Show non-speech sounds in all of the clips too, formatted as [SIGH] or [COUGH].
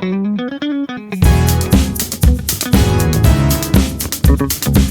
thank you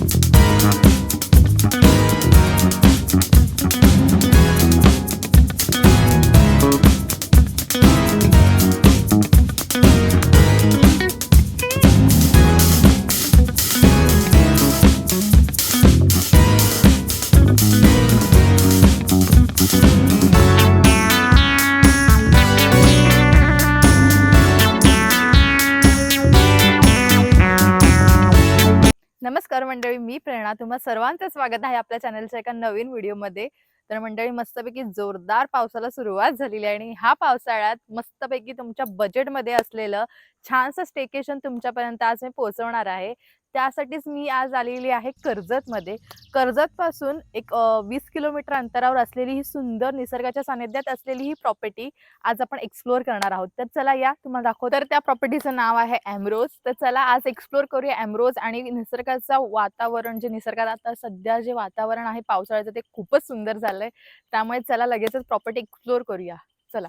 नमस्कार मंडळी मी प्रेरणा. तुम्हा सर्वांचं स्वागत आहे आपल्या चॅनलच्या एका नवीन व्हिडिओमध्ये. तर मंडळी मस्तपैकी जोरदार पावसाला सुरुवात झालेली आहे आणि ह्या पावसाळ्यात मस्तपैकी तुमच्या बजेटमध्ये असलेलं छानसं स्टेकेशन तुमच्यापर्यंत आज मी पोहोचवणार आहे. त्यासाठीच मी आज आलेली आहे कर्जतमध्ये. कर्जतपासून एक वीस किलोमीटर अंतरावर असलेली ही सुंदर निसर्गाच्या सानिध्यात असलेली ही प्रॉपर्टी आज आपण एक्सप्लोअर करणार आहोत. तर चला या तुम्हाला दाखव तर त्या प्रॉपर्टीचं नाव आहे एमरोज तर चला आज एक्सप्लोअर करूया ॲमरोज आणि निसर्गाचं वातावरण जे निसर्गात आता सध्या जे वातावरण आहे पावसाळ्याचं ते खूपच सुंदर झालंय. त्यामुळे चला लगेचच प्रॉपर्टी एक्सप्लोअर करूया. चला.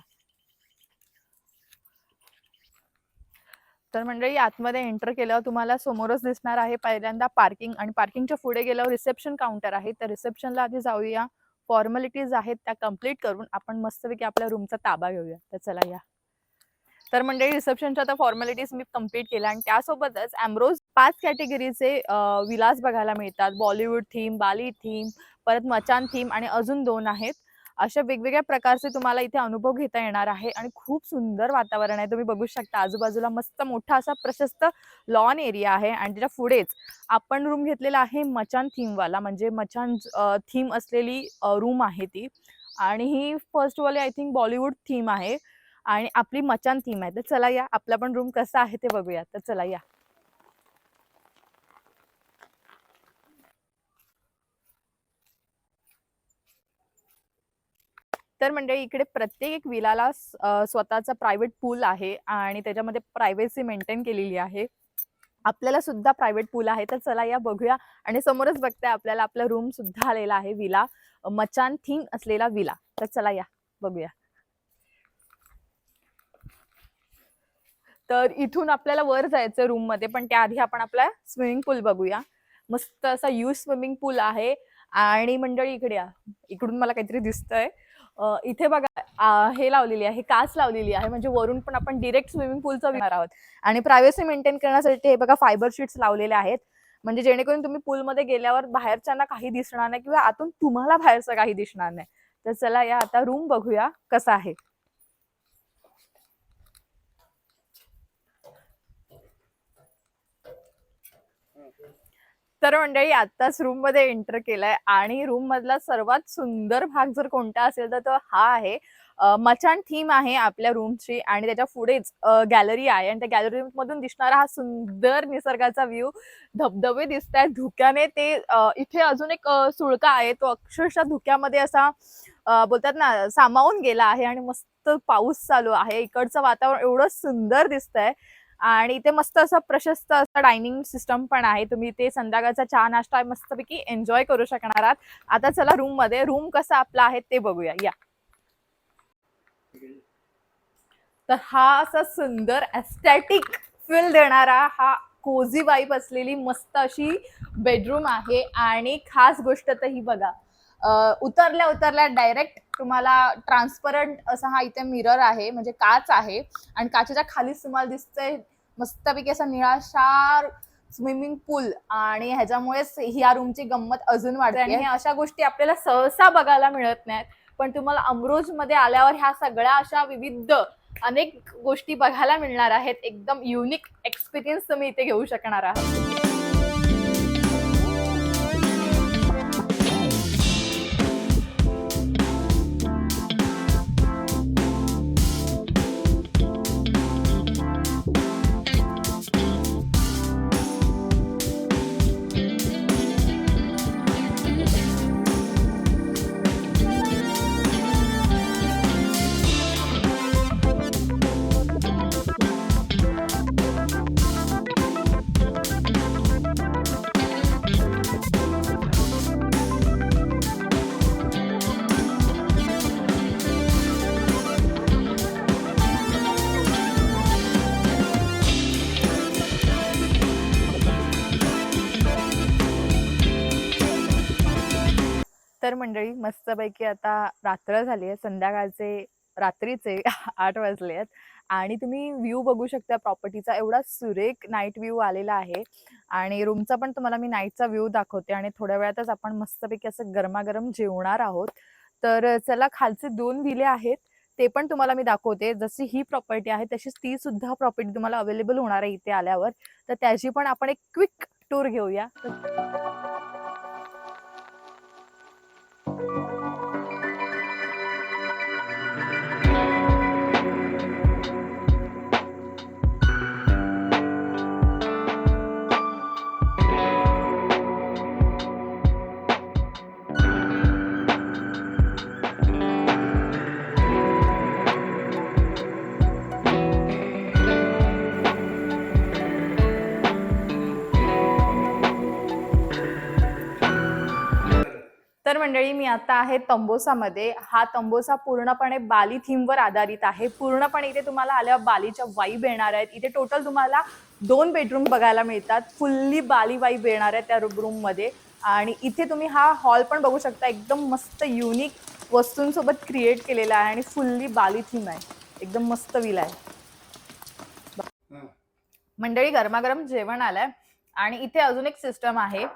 तर मंडळी आतमध्ये एंटर केल्यावर तुम्हाला समोरच दिसणार आहे पहिल्यांदा पार्किंग आणि पार्किंगच्या पुढे गेल्यावर रिसेप्शन काउंटर आहे. तर रिसेप्शनला आधी जाऊया. फॉर्मॅलिटीज आहेत त्या कंप्लीट करून आपण मस्तपैकी आपल्या रूमचा ताबा घेऊया. तर चला या. तर मंडळी रिसेप्शनच्या आता फॉर्मॅलिटीज मी कंप्लीट केल्या आणि त्यासोबतच अँब्रोज पाच कॅटेगरीचे विलास बघायला मिळतात. बॉलिवूड थीम बाली थीम परत मचान थीम आणि अजून दोन आहेत. अशा वेगवेगळ्या प्रकारचे तुम्हाला इथे अनुभव घेता येणार आहे आणि खूप सुंदर वातावरण आहे. तुम्ही बघू शकता आजूबाजूला मस्त मोठा असा प्रशस्त लॉन एरिया आहे आणि त्याच्या पुढेच आपण रूम घेतलेला आहे मचान थीमवाला म्हणजे मचान थीम असलेली रूम आहे ती. आणि ही फर्स्ट वाली आय थिंक बॉलिवूड थीम आहे. आणि आपली मचान थीम आहे. तर चला या. आपला पण रूम कसा आहे ते बघूया. तर चला या. तर मंडळी इकडे प्रत्येक एक विलाला स्वतःचा प्रायव्हेट पूल आहे आणि त्याच्यामध्ये प्रायव्हेसी मेंटेन केलेली आहे. आपल्याला सुद्धा प्रायव्हेट पूल आहे. तर चला या बघूया आणि समोरच बघताय आपल्याला आपला रूम सुद्धा आलेला आहे विला. मचान थीम असलेला विला. तर चला या बघूया. तर इथून आपल्याला वर जायचं रूममध्ये पण त्याआधी आपण आपला स्विमिंग पूल बघूया. मस्त असा यू स्विमिंग पूल आहे. आणि मंडळी इकडे या. इकडून मला काहीतरी दिसतंय. इथे बघा हे लावलेली आहे काच लावलेली आहे म्हणजे वरून पण आपण डिरेक्ट स्विमिंग पूलचा विचार आहोत. आणि प्रायव्हसी मेंटेन करण्यासाठी हे बघा फायबर शीट्स लावलेले आहेत. म्हणजे जेणेकरून तुम्ही पूलमध्ये गेल्यावर बाहेरच्यांना काही दिसणार नाही किंवा आतून तुम्हाला बाहेरचं काही दिसणार नाही. तर चला या आता रूम बघूया कसा आहे. तर मंडळी आत्ताच रूममध्ये एंटर केलाय आणि रूम मधला सर्वात सुंदर भाग जर कोणता असेल तर तो हा आहे. मचान थीम आहे आपल्या रूमची आणि त्याच्या पुढेच गॅलरी आहे आणि त्या गॅलरी मधून दिसणारा हा सुंदर निसर्गाचा व्ह्यू धबधबे दिसत आहेत धुक्याने ते इथे अजून एक सुळका आहे. तो अक्षरशः धुक्यामध्ये असा बोलतात ना सामावून गेला आहे आणि मस्त पाऊस चालू आहे. इकडचं वातावरण एवढं सुंदर दिसतंय. आणि इथे मस्त असं प्रशस्त असं डायनिंग सिस्टम पण आहे. तुम्ही ते संध्याकाळचा चहा नाश्ता मस्तपैकी एन्जॉय करू शकणार आहात. आता चला रूममध्ये. रूम कसा आपला आहे ते बघूया. या. तर हा असा सुंदर एस्थेटिक फील देणारा हा कोझी वाईब असलेली मस्त अशी बेडरूम आहे. आणि खास गोष्ट तर ही बघा. उतरल्या उतरल्या डायरेक्ट तुम्हाला ट्रान्सपरंट असा हा इथे मिरर आहे. म्हणजे काच आहे. आणि काचेच्या खालीच तुम्हाला दिसतंय मस्तपैकी असा निळाशार स्विमिंग पूल आणि ह्याच्यामुळेच ह्या रूमची गंमत अजून वाढते. आणि ह्या अशा गोष्टी आपल्याला सहसा बघायला मिळत नाहीत. पण तुम्हाला अमरोजमध्ये आल्यावर ह्या सगळ्या अशा विविध अनेक गोष्टी बघायला मिळणार आहेत. एकदम युनिक एक्सपिरियन्स तुम्ही इथे घेऊ शकणार आहात. तर मंडळी मस्तपैकी आता रात्र झाली आहे. संध्याकाळचे रात्रीचे [LAUGHS] आठ वाजले आहेत. आणि तुम्ही व्ह्यू बघू शकता प्रॉपर्टीचा. एवढा सुरेख नाईट व्ह्यू आलेला आहे. आणि रूमचा पण तुम्हाला मी नाईटचा व्ह्यू दाखवते. आणि थोड्या वेळातच आपण मस्तपैकी असं गरमागरम जेवणार आहोत. तर चला खालचे दोन विले आहेत. ते पण तुम्हाला मी दाखवते. जशी ही प्रॉपर्टी आहे तशीच ती सुद्धा प्रॉपर्टी तुम्हाला अवेलेबल होणार आहे इथे आल्यावर. तर त्याची पण आपण एक क्विक टूर घेऊया. मंडळी मी आता आहे तंबोसामध्ये. हा तंबोसा पूर्णपणे बाली थीमवर आधारित आहे. पूर्णपणे इथे तुम्हाला आल्या बालीच्या वाईब येणार आहेत. इथे टोटल तुम्हाला दोन बेडरूम बघायला मिळतात. फुल्ली बाली वाईब येणार आहेत त्या रूममध्ये आणि इथे तुम्ही हा हॉल पण बघू शकता. एकदम मस्त युनिक वस्तूंसोबत क्रिएट केलेला आहे आणि फुल्ली बाली थीम आहे. एकदम मस्त विला आहे. मंडळी गरमागरम जेवण आलंय. आणि इथे अजून एक सिस्टम आहे.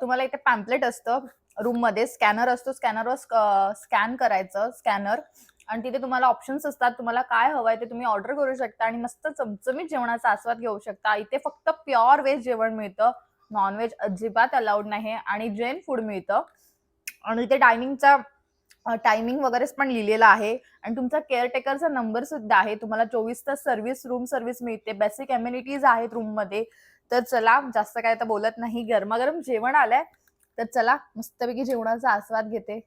तुम्हाला इथे पॅम्पलेट असतं. रूममध्ये स्कॅनर असतो स्कॅनरवर स्कॅन करायचं स्कॅनर. आणि तिथे तुम्हाला ऑप्शन्स असतात तुम्हाला काय हवंय ते तुम्ही ऑर्डर करू शकता आणि मस्त चमचमीत जेवणाचा आस्वाद घेऊ शकता. इथे फक्त प्युअर व्हेज जेवण मिळतं. नॉनव्हेज अजिबात अलाउड नाही आणि जैन फूड मिळतं. आणि इथे डायनिंगचा टायमिंग वगैरे पण लिहिलेला आहे. आणि तुमचा केअरटेकरचा नंबर सुद्धा आहे. तुम्हाला चोवीस तास सर्व्हिस रूम सर्व्हिस मिळते. बेसिक एम्युनिटीज आहेत रूममध्ये तर चला जास्त काय तर बोलत नाही. गरमागरम जेवण आलंय. तर चला मस्तपैकी जेवणाचा आस्वाद घेते.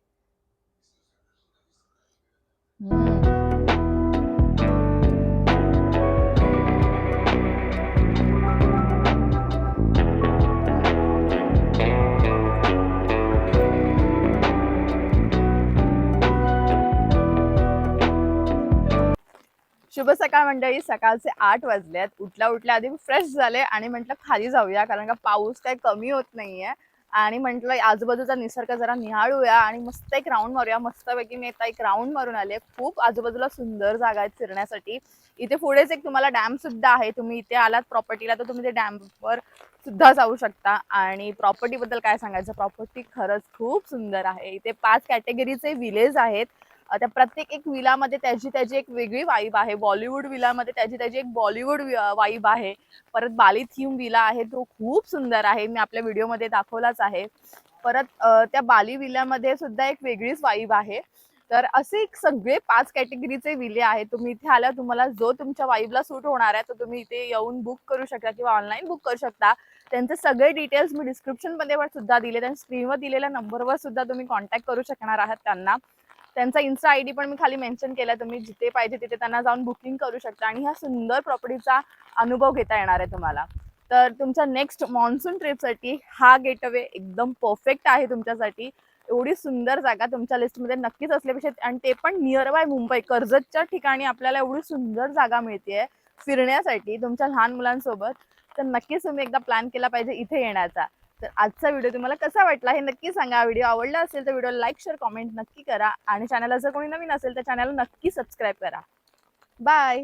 शुभ सकाळ मंडळी सकाळचे आठ वाजले आहेत उठल्या उठल्या आधी फ्रेश झाले आणि म्हटलं खाली जाऊया कारण का पाऊस काही कमी होत नाहीये. आणि म्हटलं आजूबाजूचा निसर्ग जरा निहाळूया आणि मस्त एक राऊंड मारूया. मस्तपैकी मी आता एक राऊंड मारून आले खूप आजूबाजूला सुंदर जागा आहेत फिरण्यासाठी. इथे पुढेच एक तुम्हाला डॅम सुद्धा आहे. तुम्ही इथे आलात प्रॉपर्टीला तर तुम्ही ते डॅमवर सुद्धा जाऊ शकता. आणि प्रॉपर्टी बद्दल काय सांगायचं? प्रॉपर्टी खरंच खूप सुंदर आहे. इथे पाच कॅटेगरीचे विलेज आहेत. त्या प्रत्येक एक विलामध्ये त्याची त्याची एक वेगळी वाईब आहे. बॉलिवूड विलामध्ये त्याची त्याची एक बॉलिवूड वाईब आहे. परत बाली थीम विला आहे तो खूप सुंदर आहे. मी आपल्या व्हिडिओमध्ये दाखवलाच आहे. परत त्या बाली विल्यामध्ये सुद्धा एक वेगळीच वाईब आहे. तर असे एक सगळे पाच कॅटेगरीचे विले आहेत. तुम्ही इथे आल्यावर तुम्हाला जो तुमच्या वाईबला सूट होणार आहे तो तुम्ही इथे येऊन बुक करू शकता किंवा ऑनलाईन बुक करू शकता. त्यांचे सगळे डिटेल्स मी डिस्क्रिप्शनमध्ये पण सुद्धा दिले त्यांच्या स्क्रीनवर दिलेल्या नंबरवर सुद्धा तुम्ही कॉन्टॅक्ट करू शकणार आहात त्यांना. त्यांचा इन्स्टा आय डी पण मी खाली मेन्शन केला तुम्ही जिथे पाहिजे तिथे त्यांना जाऊन बुकिंग करू शकता आणि ह्या सुंदर प्रॉपर्टीचा अनुभव घेता येणार आहे तुम्हाला. तर तुमच्या नेक्स्ट मान्सून ट्रिपसाठी हा गेटअवे एकदम परफेक्ट आहे तुमच्यासाठी. एवढी सुंदर जागा तुमच्या लिस्टमध्ये नक्कीच असल्यापेक्षा आणि ते पण नियर बाय मुंबई कर्जतच्या ठिकाणी आपल्याला एवढी सुंदर जागा मिळते फिरण्यासाठी तुमच्या लहान मुलांसोबत. तर नक्कीच तुम्ही एकदा प्लॅन केला पाहिजे इथे येण्याचा. तर आजचा व्हिडिओ तुम्हाला कसा वाटला हे नक्की सांगा. व्हिडिओ आवडला असेल तर व्हिडिओ लाईक शेअर कॉमेंट नक्की करा. आणि चॅनलला जर कोणी नवीन असेल तर चॅनल नक्की सबस्क्राईब करा. बाय.